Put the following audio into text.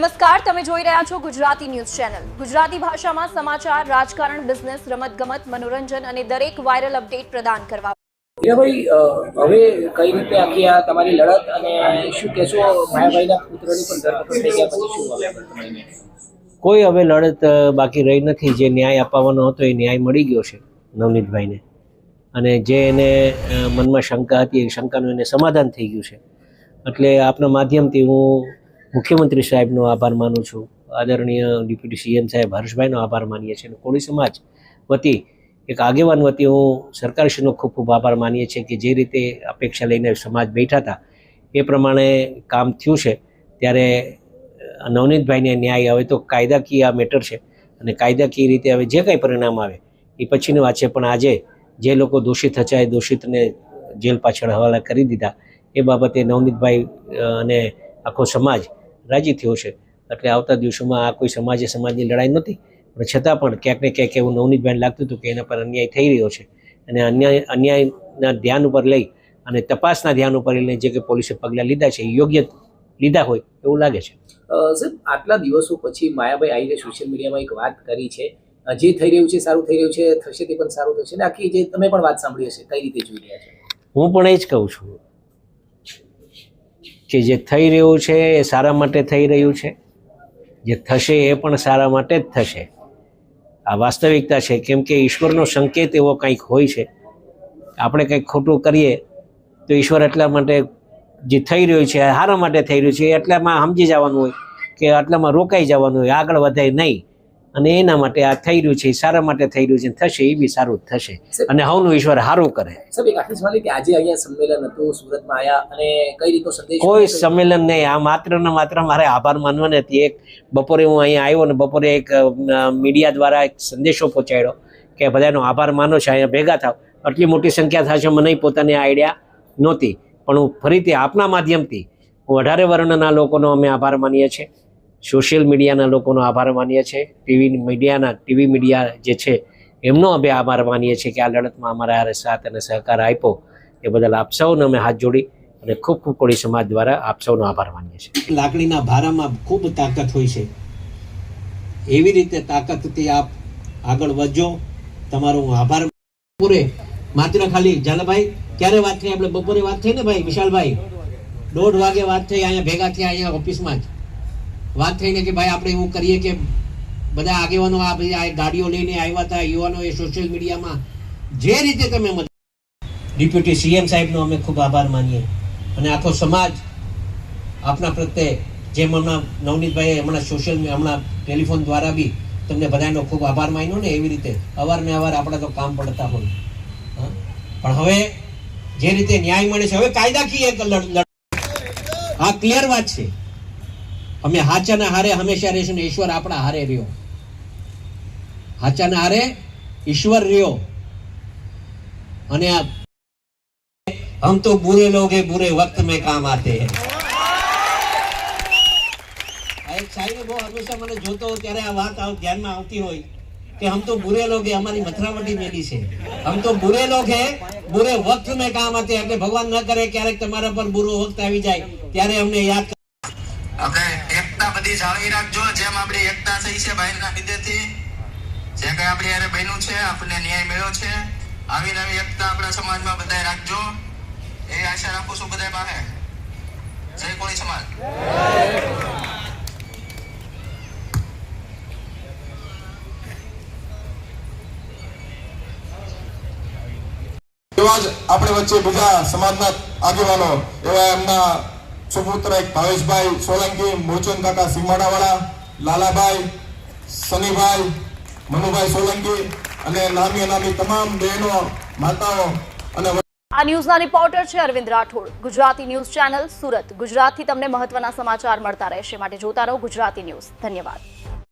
નમસ્કાર તમે જોઈ રહ્યા છો ગુજરાતી ન્યૂઝ ચેનલ. ગુજરાતી ભાષામાં સમાચાર રાજકારણ બિઝનેસ રમતગમત મનોરંજન અને દરેક વાયરલ અપડેટ પ્રદાન કરવા. હીરાભાઈ અ, હવે કઈ રીતે આખી આ તમારી લડત અને શું કહેશો માયાભાઈના પુત્રની પણ ધરપકડ થઈ ગયા પછી શું હવે કોઈ હવે લડત બાકી રહી નથી. જે ન્યાય અપાવવાનો હતો એ ન્યાય મળી ગયો છે નવનીતભાઈને. અને જે એને મનમાં શંકા હતી એ શંકાનું એને સમાધાન થઈ ગયું છે. એટલે આપના માધ્યમથી હું મુખ્યમંત્રી સાહેબનો આભાર માનું છું. આદરણીય ડેપ્યુટી સીએમ સાહેબ હર્ષભાઈનો આભાર માનીએ છીએ અને કોળી સમાજ વતી એક આગેવાન વતી હું સરકારશ્રીનો ખૂબ ખૂબ આભાર માનીએ છીએ કે જે રીતે અપેક્ષા લઈને સમાજ બેઠા હતા, એ પ્રમાણે કામ થયું છે. ત્યારે નવનીતભાઈને ન્યાય હવે તો કાયદાકીય આ મેટર છે અને કાયદાકીય રીતે હવે જે કાંઈ પરિણામ આવે, એ પછીની વાત છે. પણ આજે જે લોકો દોષિત હચાય, દોષિતને જેલ પાછળ હવાલા કરી દીધા, એ બાબતે નવનીતભાઈ અને આખો સમાજ રાજી થયો છે. એટલે આવતા દિવસોમાં આ કોઈ સમાજે સમાજની લડાઈ નહોતી. પણ છતાં પણ ક્યાંક ને ક્યાંક એવું નવનીતભાઈને લાગતું હતું કે એના પર અન્યાય થઈ રહ્યો છે. અને અન્યાય અન્યાયના ધ્યાન ઉપર લઈ અને તપાસના ધ્યાન ઉપર લઈને જે કે પોલીસે પગલાં લીધા છે યોગ્ય લીધા હોય એવું લાગે છે. સર સાહેબ આટલા દિવસો પછી માયાભાઈ આવીને સોશિયલ મીડિયામાં એક વાત કરી છે. જે થઈ રહ્યું છે સારું થઈ રહ્યું છે થશે તે પણ સારું થશે. ને આખી જે તમે પણ વાત સાંભળી હશે કઈ રીતે જોઈ રહ્યા છો? હું પણ એ જ કહું છું. કે જે થઈ રહ્યું છે એ સારા માટે થઈ રહ્યું છે? જે થશે એ પણ સારા માટે જ થશે. આ વાસ્તવિકતા છે, કેમ કે ઈશ્વરનો સંકેત એવો કંઈક હોય છે. આપણે કંઈક ખોટું કરીએ તો ઈશ્વર એટલા માટે જે થઈ રહ્યું છે સારા માટે થઈ રહ્યું છે એટલામાં સમજી જવાનું હોય કે આટલામાં રોકાઈ જવાનું હોય, આગળ વધાય નહીં. અને એના માટે આ થઈ રહ્યું છે સારા માટે થઈ રહ્યું છે થશે એ બી સારું થશે. અને હવનું ઈશ્વર સારું કરે. સાહેબ એક આખી સવાલ કે આજે અહીંયા સંમેલન હતું સુરતમાં આયા અને કઈ રીતનો સંદેશ કોઈ સંમેલન નહીં આ માત્ર ને માત્ર મારે આભાર માનવા નથી એક બપોરે હું અહીંયા આવ્યો ને બપોરે એક મીડિયા દ્વારા એક સંદેશો પહોંચાડ્યો કે બધાનો આભાર માનો છે અહીંયા ભેગા થાવ. આટલી મોટી સંખ્યા થશે મને પોતાની આઈડિયા નહોતી. પણ હું ફરીથી આપના માધ્યમથી હું અઢારે વર્ણના લોકોનો અમે આભાર માનીએ છીએ. સોશિયલ મીડિયાના લોકોનો આભાર માનીએ છીએ. ટીવી મીડિયાના, ટીવી મીડિયા જે છે, એમનો અમે આભાર માનીએ છીએ કે આ લડતમાં અમારા સાથ અને સહકાર આપ્યો. એ બદલ આપ સૌને અમે હાથ જોડી અને ખૂબ ખૂબ કોળી સમાજ દ્વારા આપ સૌનો આભાર માનીએ છીએ. લાકડીના ભારામાં ખૂબ તાકાત હોય છે. એવી રીતે તાકાતથી આપ આગળ વધજો. તમારો આભાર પૂરે. માત્ર ખાલી, ઝાલાભાઈ, ક્યારે વાત થઈ? આપણે બપોરે વાત થઈ ને ભાઈ, વિશાલભાઈ? દોઢ વાગે વાત થઈ, અહીંયા ભેગા થયા અહીંયા ઓફિસમાં જ. વાત થઈને કે ભાઈ આપણે એવું કરીએ કે બધા આગેવાનો આ બધી આ ગાડીઓ લઈને આવ્યા હતા યુવાનો એ સોશિયલ મીડિયામાં જે રીતે તમે ડેપ્યુટી સીએમ સાહેબનો અમે ખૂબ આભાર માનીએ. અને આખો સમાજ આપના પ્રત્યે, જેમ હમણાં નવનીતભાઈએ હમણાં સોશિયલ હમણાં ટેલિફોન દ્વારા બી તમને બધાનો ખૂબ આભાર માન્યો ને એવી રીતે અવારને અવાર આપણા તો કામ પડતા હોય? પણ હવે જે રીતે ન્યાય મળે છે, હવે કાયદાકીય આ ક્લિયર વાત છે. અમે હાચાના હારે હંમેશા રહીશું ને ઈશ્વર આપણા હારે રહ્યો. હાચાના હારે ઈશ્વર રહ્યો. અને હમ તો બુરે લોગ બુરે વક્ત મેં કામ આતે હૈ. સાહેબ બહુ હંમેશા મને જોતો ત્યારે આ વાત ધ્યાનમાં આવતી હોય કે હમ તો બુરે લોગ હે, અમારી મથરાવટી મેલી છે. હમ તો બુરે લોગ હે, બુરે વક્ત મેં કામ આતે એટલે ભગવાન ન કરે, ક્યારેક તમારા પર બુરો વખત આવી જાય, ત્યારે અમને યાદ આપણે બધી જાળવી રાખજો. જેમ આપણી એકતા થઈ છે ભાઈના લીધેથી. જે કઈ આપણી યારે બન્યું છે, આપણને ન્યાય મળ્યો છે. આવી નવી એકતા આપણા સમાજમાં બધાય રાખજો. એ આશા રાખું છું બધા પાસે. જય કોળી સમાજ. એવા જ આપણે વચ્ચે બધા સમાજના આગેવાનો, એવા એમના સુપુત્ર એક ભાવેશભાઈ, સોલંકી, મોચન કાકા સીમાડાવાળા, લાલાભાઈ, સનીભાઈ, મનુભાઈ સોલંકી અને નામી નામી તમામ બહેનો, માતાઓ અને આ ન્યૂઝના રિપોર્ટર છે Arvind Rathod. Gujarati news channel Surat. ગુજરાતથી તમને મહત્વના સમાચાર મળતા રહેશે. માટે જોતા રહો ગુજરાતી ન્યૂઝ. ધન્યવાદ.